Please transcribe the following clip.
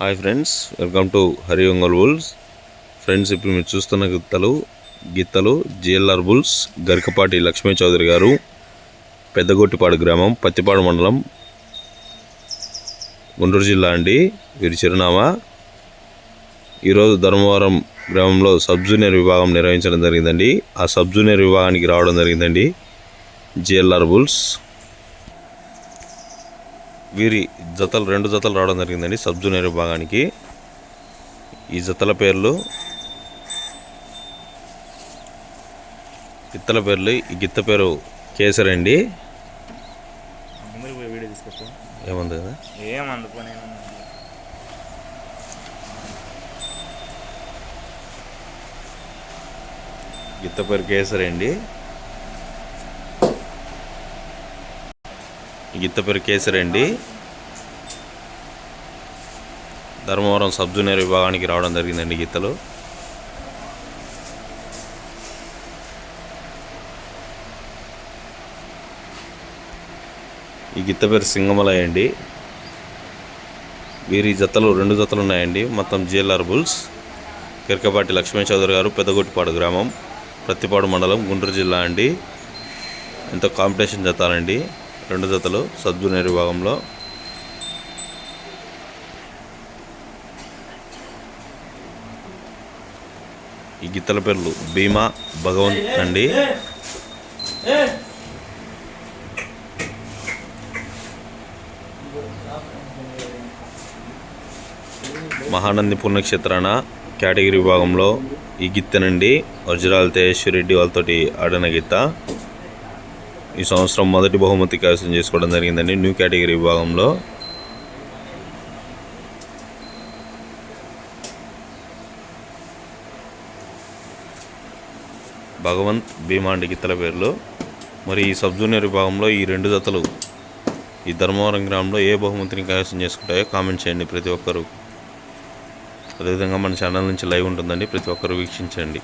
Hi friends welcome to Hari bulls friends ఇప్పుడు మీరు చూస్తున్న గిత్తలు గిత్తలు జిఎల్ఆర్ బుల్స్ గరికపాటి లక్ష్మీ చౌదరి గారు పెద్దగొట్టిపాడు గ్రామం పత్తిపాడు మండలం గుంటూరు జిల్లా అండి. వీరి చిరునామా. ఈరోజు ధర్మవరం గ్రామంలో సబ్ జూనియర్ విభాగం నిర్వహించడం జరిగిందండి. ఆ సబ్ జూనియర్ విభాగానికి రావడం జరిగిందండి జిఎల్ఆర్ బుల్స్ వీరి జతలు రెండు జతలు రావడం జరిగిందండి సబ్ జూనియర్ విభాగానికి. ఈ జతల పేర్లు గిత్తల పేర్లు ఈ గిత్త పేరు కేసర్ అండి వీడియో ఏముంది కదా ఏం గిత్త పేరు కేసరి అండి ఈ గిత్త పేరు కేసరి అండి ధర్మవరం సబ్ జూనియర్ విభాగానికి రావడం జరిగిందండి గీతలు. ఈ గిత్త పేరు సింగమలయ అండి. వీరి జతలు రెండు జతలు ఉన్నాయండి. మొత్తం జిఎల్ఆర్ బుల్స్ కిరకపాటి లక్ష్మీ చౌదరి గారు పెద్దగొట్టిపాడు గ్రామం ప్రత్తిపాడు మండలం గుంటూరు జిల్లా అండి. ఎంతో కాంపిటీషన్ జతాలండి. రెండు జతలు సబ్జూనియర్ విభాగంలో. ఈ గిత్తల పేర్లు భీమా భగవంత్ అండి మహానంది పుణ్యక్షేత్రాన కేటగిరీ విభాగంలో ఈ గిత్తెనండి వజ్రాల రెడ్డి వాళ్ళతోటి ఆడిన గిత్త. ఈ సంవత్సరం మొదటి బహుమతి కైవసం చేసుకోవడం జరిగిందండి. న్యూ కేటగిరీ విభాగంలో. భగవంత్ భీమాండి గిత్తల పేర్లు. మరి ఈ సబ్ జూనియర్ విభాగంలో ఈ రెండు జతలు ఈ ధర్మవరం గ్రామంలో ఏ బహుమతిని కైవసం చేసుకుంటాయో కామెంట్ చేయండి ప్రతి ఒక్కరు. అదేవిధంగా మన ఛానల్ నుంచి లైవ్ ఉంటుందండి. ప్రతి ఒక్కరు వీక్షించండి.